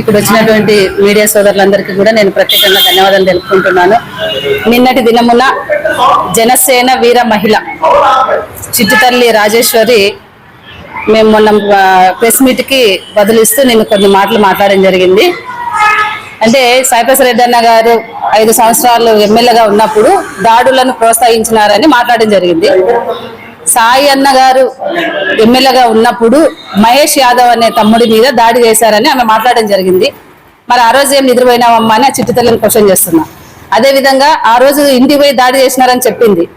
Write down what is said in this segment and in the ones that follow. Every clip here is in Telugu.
ఇక్కడ వచ్చినటువంటి మీడియా సోదరులందరికీ కూడా నేను ప్రత్యేకంగా ధన్యవాదాలు తెలుపుకుంటున్నాను. నిన్నటి దినమున జనసేన వీర మహిళ చిట్టుతల్లి రాజేశ్వరి మేము మొన్న ప్రెస్ మీట్కి బదులిస్తూ నేను కొన్ని మాటలు మాట్లాడడం జరిగింది. అంటే సాయిప్రసాద్ రెడ్డి అన్న గారు ఐదు సంవత్సరాలు ఎమ్మెల్యేగా ఉన్నప్పుడు దాడులను ప్రోత్సహించినారని మాట్లాడడం జరిగింది. సాయి అన్న గారు ఎమ్మెల్యేగా ఉన్నప్పుడు మహేష్ యాదవ్ అనే తమ్ముడి మీద దాడి చేశారని ఆమె మాట్లాడడం జరిగింది. మరి ఆ రోజు ఏం నిద్రపోయినామమ్మా అని ఆ చిట్టుతల్లిని క్వశ్చన్ చేస్తున్నా. అదే విధంగా ఆ రోజు ఇంటికి పోయి దాడి చేసినారని చెప్పింది.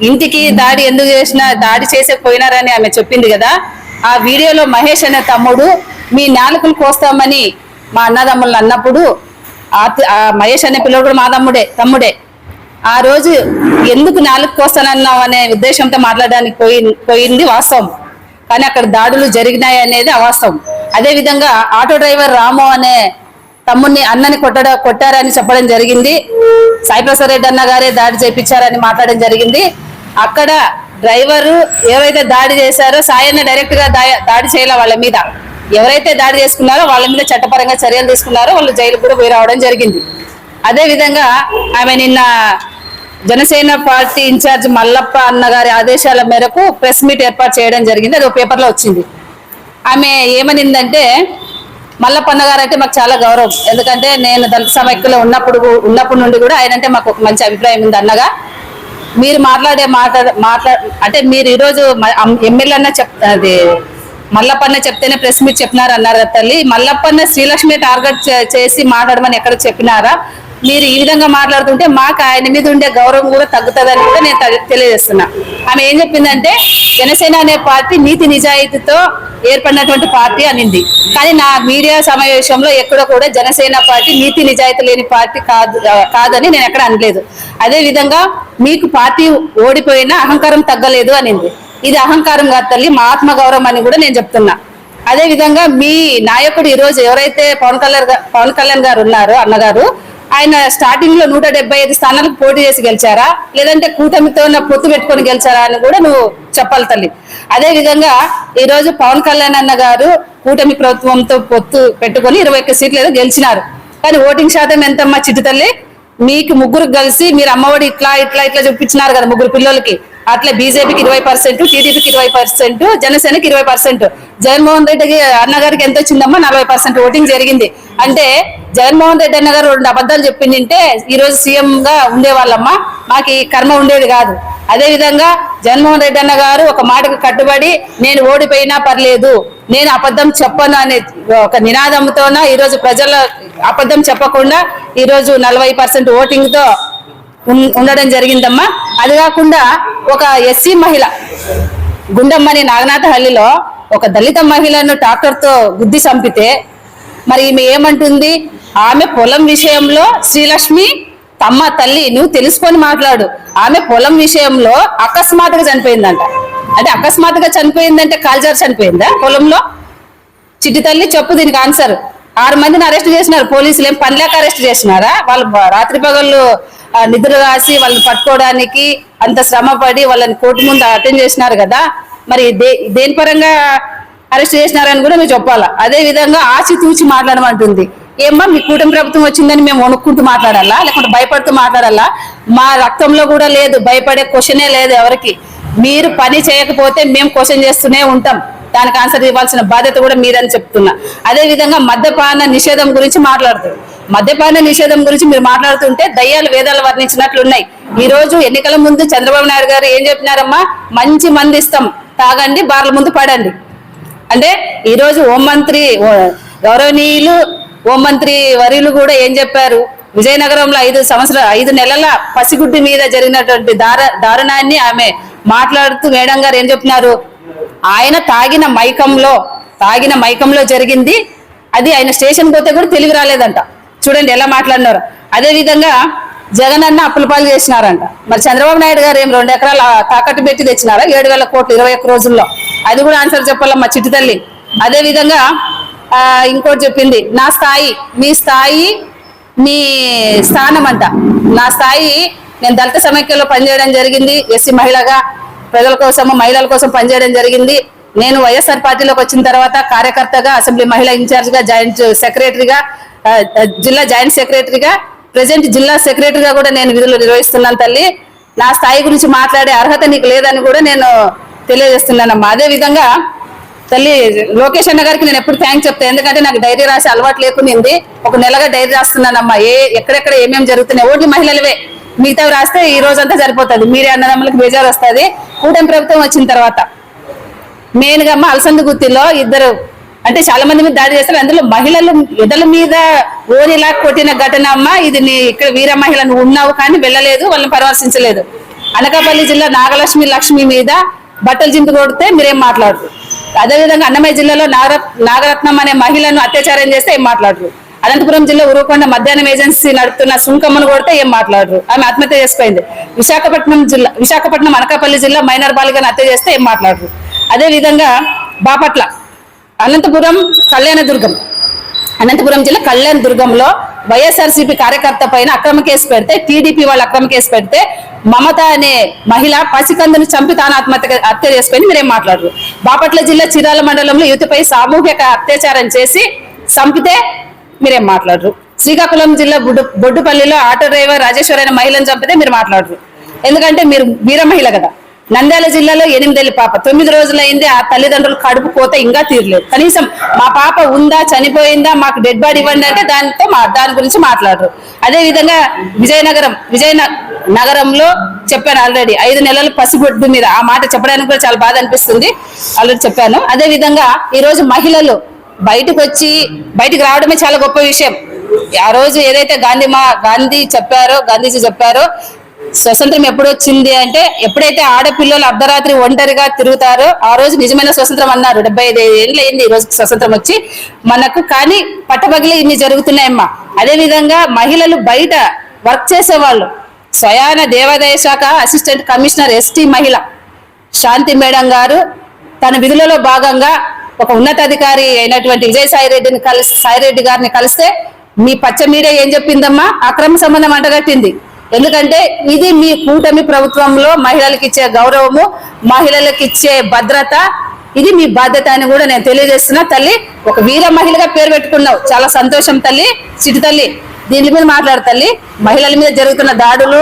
ఇంటికి దాడి ఎందుకు చేసిన దాడి చేసే పోయినారని ఆమె చెప్పింది కదా. ఆ వీడియోలో మహేష్ అనే తమ్ముడు మీ నాలుకలు కోస్తామని మా అన్నదమ్ములను అన్నప్పుడు ఆ- ఆ మహేష్ అనే పిల్లడు కూడా మా తమ్ముడే తమ్ముడే. ఆ రోజు ఎందుకు నాలుగు కోస్తానన్నావు అనే ఉద్దేశంతో మాట్లాడడానికి పోయి పోయింది వాస్తవం. కానీ అక్కడ దాడులు జరిగినాయి అనేది అవాస్తవం. అదే విధంగా ఆటో డ్రైవర్ రాము అనే తమ్ముడిని అన్నని కొట్టడ కొట్టారని చెప్పడం జరిగింది. సాయిప్రసాద్ రెడ్డి అన్న గారే దాడి చేపించారని మాట్లాడడం జరిగింది. అక్కడ డ్రైవరు ఎవరైతే దాడి చేశారో సాయన్న డైరెక్ట్గా దా- దాడి చేయాల వాళ్ళ మీద. ఎవరైతే దాడి చేసుకున్నారో వాళ్ళ మీద చట్టపరంగా చర్యలు తీసుకున్నారో వాళ్ళు జైలు కూడా పోయి రావడం జరిగింది. అదే విధంగా ఆమె నిన్న జనసేన పార్టీ ఇన్ఛార్జ్ మల్లప్ప అన్నగారి ఆదేశాల మేరకు ప్రెస్ మీట్ ఏర్పాటు చేయడం జరిగింది. అది ఒక పేపర్లో వచ్చింది. ఆమె ఏమనిందంటే మల్లప్ప అన్న గారు అంటే మాకు చాలా గౌరవం. ఎందుకంటే నేను దళిత సమైక్యలో ఉన్నప్పుడు ఉన్నప్పటి నుండి కూడా ఆయన అంటే మాకు ఒక మంచి అభిప్రాయం ఉంది అన్నగా. మీరు మాట్లాడే మాట్లాడ మాట్లా అంటే మీరు ఈరోజు ఎమ్మెల్యే అన్న చెప్ అది మల్లప్పన్న చెప్తేనే ప్రెస్ మీట్ చెప్పినారు అన్నారు కదా తల్లి. మల్లప్పన్న శ్రీలక్ష్మి టార్గెట్ చేసి మాట్లాడమని ఎక్కడ చెప్పినారా? మీరు ఈ విధంగా మాట్లాడుతుంటే మాకు ఆయన మీద ఉండే గౌరవం కూడా తగ్గుతుందని కూడా నేను తెలియజేస్తున్నా. ఆమె ఏం చెప్పిందంటే జనసేన అనే పార్టీ నీతి నిజాయితీతో ఏర్పడినటువంటి పార్టీ అనింది. కానీ నా మీడియా సమావేశంలో ఎక్కడ కూడా జనసేన పార్టీ నీతి నిజాయితీ లేని పార్టీ కాదు కాదని నేను ఎక్కడ అనలేదు. అదే విధంగా మీకు పార్టీ ఓడిపోయినా అహంకారం తగ్గలేదు అనింది. ఇది అహంకారం కాదు తల్లి మా ఆత్మ గౌరవం అని కూడా నేను చెప్తున్నా. అదే విధంగా మీ నాయకుడు ఈ రోజు ఎవరైతే పవన్ కళ్యాణ్ పవన్ కళ్యాణ్ గారు ఉన్నారో అన్నగారు ఆయన స్టార్టింగ్లో నూట డెబ్బై ఐదు స్థానాలకు పోటీ చేసి గెలిచారా? లేదంటే కూటమితో పొత్తు పెట్టుకొని గెలిచారా అని కూడా నువ్వు చెప్పాలి తల్లి. అదే విధంగా ఈ రోజు పవన్ కళ్యాణ్ అన్న గారు కూటమి ప్రభుత్వంతో పొత్తు పెట్టుకొని ఇరవై ఒక్క సీట్లు ఏదో గెలిచినారు. కానీ ఓటింగ్ శాతం ఎంతమ్మా చిట్టు తల్లి? మీకు ముగ్గురు కలిసి మీరు అమ్మఒడి ఇట్లా ఇట్లా ఇట్లా చూపించినారు కదా ముగ్గురు పిల్లలకి. అట్లా బీజేపీకి ఇరవై పర్సెంట్ టీడీపీకి ఇరవై పర్సెంట్ జనసేనకి ఇరవై పర్సెంట్. జగన్మోహన్ రెడ్డికి అన్నగారికి ఎంత వచ్చిందమ్మా? నలభై పర్సెంట్ ఓటింగ్ జరిగింది. అంటే జగన్మోహన్ రెడ్డి అన్న గారు రెండు అబద్ధాలు చెప్పిందంటే ఈ రోజు సీఎం గా ఉండేవాళ్ళమ్మా. మాకు ఈ కర్మ ఉండేది కాదు. అదే విధంగా జగన్మోహన్ రెడ్డి అన్న గారు ఒక మాటకు కట్టుబడి నేను ఓడిపోయినా పర్లేదు నేను అబద్ధం చెప్పను అనే ఒక నినాదంతోన ఈ రోజు ప్రజల అబద్ధం చెప్పకుండా ఈ రోజు నలభై పర్సెంట్ ఓటింగ్తో ఉండడం జరిగిందమ్మా. అది కాకుండా ఒక ఎస్సీ మహిళ గుండమ్మని నాగనాథహల్లిలో ఒక దళిత మహిళను ట్రాక్టర్తో గుద్ది చంపితే మరి ఈమె ఏమంటుంది? ఆమె పొలం విషయంలో శ్రీలక్ష్మి తమ్మ తల్లి నువ్వు తెలుసుకొని మాట్లాడు. ఆమె పొలం విషయంలో అకస్మాత్తుగా చనిపోయిందంట. అంటే అకస్మాత్తుగా చనిపోయిందంటే కాల్జారు చనిపోయిందా పొలంలో? చిట్టి తల్లి చెప్పు దీనికి ఆన్సర్. ఆరు మందిని అరెస్ట్ చేసినారు. పోలీసులు ఏం పనిలేక అరెస్ట్ చేసినారా? వాళ్ళు రాత్రి పగళ్ళు నిద్ర రాసి వాళ్ళని పట్టుకోవడానికి అంత శ్రమ పడి వాళ్ళని కోర్టు ముందు అటెండ్ చేసినారు కదా మరి దే దేని పరంగా అరెస్ట్ చేసినారని కూడా మీరు చెప్పాలా? అదే విధంగా ఆచి తూచి మాట్లాడమంటుంది. ఏమ్మా మీ కూటమి ప్రభుత్వం వచ్చిందని మేము వణుక్కుంటూ మాట్లాడాలా? లేకుంటే భయపడుతూ మాట్లాడాలా? మా రక్తంలో కూడా లేదు భయపడే క్వశ్చనే లేదు ఎవరికి. మీరు పని చేయకపోతే మేము క్వశ్చన్ చేస్తూనే ఉంటాం. దానికి ఆన్సర్ ఇవ్వాల్సిన బాధ్యత కూడా మీదని చెప్తున్నా. అదే విధంగా మద్యపాన నిషేధం గురించి మాట్లాడుతుంది మద్యపాన నిషేధం గురించి మీరు మాట్లాడుతుంటే దయ్యాలు వేదాలు వర్ణించినట్లున్నాయి ఈ రోజు ఎన్నికల ముందు చంద్రబాబు నాయుడు గారు ఏం చెప్పినారమ్మా? మంచి మంది ఇస్తాం. తాగండి బార్ల ముందు పడండి. అంటే ఈ రోజు హోంమంత్రి ఓ- గౌరవనీయులు హోంమంత్రి వరిలు కూడా ఏం చెప్పారు? విజయనగరంలో ఐదు సంవత్సరాల ఐదు నెలల పసిగుడ్డి మీద జరిగినటువంటి దార దారుణాన్ని ఆమె మాట్లాడుతూ మేడం గారు ఏం చెప్పినారు? ఆయన తాగిన మైకంలో తాగిన మైకంలో జరిగింది. అది ఆయన స్టేషన్ పోతే కూడా తెలివి రాలేదంట. చూడండి ఎలా మాట్లాడినారు. అదే విధంగా జగన్ అన్న అప్పుల పాలు చేసినారంట. మరి చంద్రబాబు నాయుడు గారు ఏం రెండు ఎకరాలు తాకట్టు పెట్టి తెచ్చినారా? ఏడు వేల కోట్లు ఇరవై ఒక్క రోజుల్లో. అది కూడా ఆన్సర్ చెప్పాలమ్మా చిట్టి తల్లి. అదే విధంగా ఇంకోటి చెప్పింది నా స్థాయి మీ స్థాయి మీ స్థానం అంట. నా స్థాయి నేను దళిత సమైక్యంలో పనిచేయడం జరిగింది. ఎస్సీ మహిళగా ప్రజల కోసం మహిళల కోసం పనిచేయడం జరిగింది. నేను వైఎస్ఆర్ పార్టీలోకి వచ్చిన తర్వాత కార్యకర్తగా అసెంబ్లీ మహిళా ఇన్ఛార్జ్గా జాయింట్ సెక్రటరీగా జిల్లా జాయింట్ సెక్రటరీగా ప్రజెంట్ జిల్లా సెక్రటరీగా కూడా నేను విధులు నిర్వహిస్తున్నాను తల్లి. నా స్థాయి గురించి మాట్లాడే అర్హత నీకు లేదని కూడా నేను తెలియజేస్తున్నానమ్మా. అదే విధంగా తల్లి లోకేష్ అన్న గారికి నేను ఎప్పుడు థ్యాంక్స్ చెప్తాను ఎందుకంటే నాకు డైరీ రాసి అలవాటు లేకునింది ఒక నెలగా డైరీ రాస్తున్నానమ్మా. ఏ ఎక్కడెక్కడ ఏమేమి జరుగుతున్నాయి. ఓన్లీ మహిళలవే. మిగతావి రాస్తే ఈ రోజంతా సరిపోతుంది. మీరే అన్నదమ్ములకు బేజారు వస్తుంది. కూటమి ప్రభుత్వం వచ్చిన తర్వాత మెయిన్గా అమ్మ అలసంద గుత్తిలో ఇద్దరు అంటే చాలా మంది మీద దాడి చేస్తారు. అందులో మహిళలు ఎదల మీద ఓరిలా కొట్టిన ఘటన అమ్మ ఇది నీ ఇక్కడ వీర మహిళ నువ్వు ఉన్నావు కానీ వెళ్ళలేదు వాళ్ళని పరామర్శించలేదు. అనకాపల్లి జిల్లా నాగలక్ష్మి లక్ష్మి మీద బట్టలు జింపు కొడితే మీరేం మాట్లాడరు. అదేవిధంగా అన్నమయ్య జిల్లాలో నాగర నాగరత్నం అనే మహిళను అత్యాచారం చేస్తే ఏం మాట్లాడరు. అనంతపురం జిల్లా ఉరుకొండ మధ్యాహ్నం ఏజెన్సీ నడుపుతున్న సుంకమ్మను కొడితే ఏం మాట్లాడరు. ఆమె ఆత్మహత్య చేసిపోయింది విశాఖపట్నం జిల్లా విశాఖపట్నం అనకాపల్లి జిల్లా మైనర్ బాలికను హత్య చేస్తే ఏం మాట్లాడరు. అదే విధంగా బాపట్ల అనంతపురం కళ్యాణదుర్గం అనంతపురం జిల్లా కళ్యాణదుర్గంలో వైఎస్ఆర్సీపీ కార్యకర్త పైన అక్రమ కేసు పెడితే టీడీపీ వాళ్ళు అక్రమ కేసు పెడితే మమత అనే మహిళ పసికందును చంపి తాను ఆత్మహత్య హత్య చేసుకుని మీరేం మాట్లాడరు. బాపట్ల జిల్లా చిరాల మండలంలో యువతిపై సామూహిక అత్యాచారం చేసి చంపితే మీరేం మాట్లాడరు. శ్రీకాకుళం జిల్లా బొడ్డు బొడ్డుపల్లిలో ఆటో డ్రైవర్ రాజేశ్వరి అనే మహిళను చంపితే మీరు మాట్లాడరు. ఎందుకంటే మీరు వీర మహిళ కదా. నంద్యాల జిల్లాలో ఎనిమిదేళ్ళ పాప. తొమ్మిది రోజులైంది ఆ తల్లిదండ్రులు కడుపు కోత ఇంకా తీరలేదు. కనీసం మా పాప ఉందా చనిపోయిందా మాకు డెడ్ బాడీ ఇవ్వండి అంటే దానితో మా దాని గురించి మాట్లాడరు. అదే విధంగా విజయనగరం విజయ నగరంలో చెప్పాను ఆల్రెడీ ఐదు నెలల పసిబొడ్డు మీద. ఆ మాట చెప్పడానికి కూడా చాలా బాధ అనిపిస్తుంది. ఆల్రెడీ చెప్పాను. అదే విధంగా ఈరోజు మహిళలు బయటకు వచ్చి బయటికి రావడమే చాలా గొప్ప విషయం. ఆ రోజు ఏదైతే గాంధీ మా గాంధీ చెప్పారో గాంధీజీ చెప్పారో స్వతంత్రం ఎప్పుడు వచ్చింది అంటే ఎప్పుడైతే ఆడపిల్లలు అర్ధరాత్రి ఒంటరిగా తిరుగుతారో ఆ రోజు నిజమైన స్వతంత్రం అన్నారు. డెబ్బై ఐదు ఏళ్ళు అయింది ఈ రోజు స్వతంత్రం వచ్చి మనకు. కానీ పట్టపగిలి ఇన్ని జరుగుతున్నాయమ్మా. అదేవిధంగా మహిళలు బయట వర్క్ చేసేవాళ్ళు. స్వయాన దేవాదాయ శాఖ అసిస్టెంట్ కమిషనర్ ఎస్టీ మహిళ శాంతి మేడం గారు తన విధులలో భాగంగా ఒక ఉన్నతాధికారి అయినటువంటి విజయసాయి రెడ్డిని కలిసి సాయిరెడ్డి గారిని కలిస్తే మీ పచ్చ మీడియా ఏం చెప్పిందమ్మా? అక్రమ సంబంధం అంటగట్టింది. ఎందుకంటే ఇది మీ కూటమి ప్రభుత్వంలో మహిళలకు ఇచ్చే గౌరవము మహిళలకు ఇచ్చే భద్రత. ఇది మీ బాధ్యత అని కూడా నేను తెలియజేస్తున్నా. తల్లి ఒక వీర మహిళగా పేరు పెట్టుకున్నావు. చాలా సంతోషం తల్లి. చిటి తల్లి దీని మీద మాట్లాడు తల్లి. మహిళల మీద జరుగుతున్న దాడులు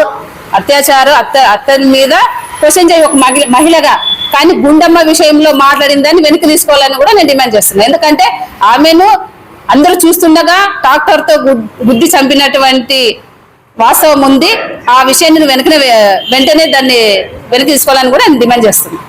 అత్యాచారం అత్త అత్తని మీద క్వశ్చన్ చేయి ఒక మహిళ మహిళగా. కానీ గుండమ్మ విషయంలో మాట్లాడిందని వెనక్కి తీసుకోవాలని కూడా నేను డిమాండ్ చేస్తున్నాను ఎందుకంటే ఆమెను అందరూ చూస్తుండగా డాక్టర్తో తో గుద్ది చంపినటువంటి వాస్తవం ఉంది. ఆ విషయాన్ని నువ్వు వెనకనే వెంటనే దాన్ని వెనక్కి తీసుకోవాలని కూడా నేను డిమాండ్ చేస్తున్నాను.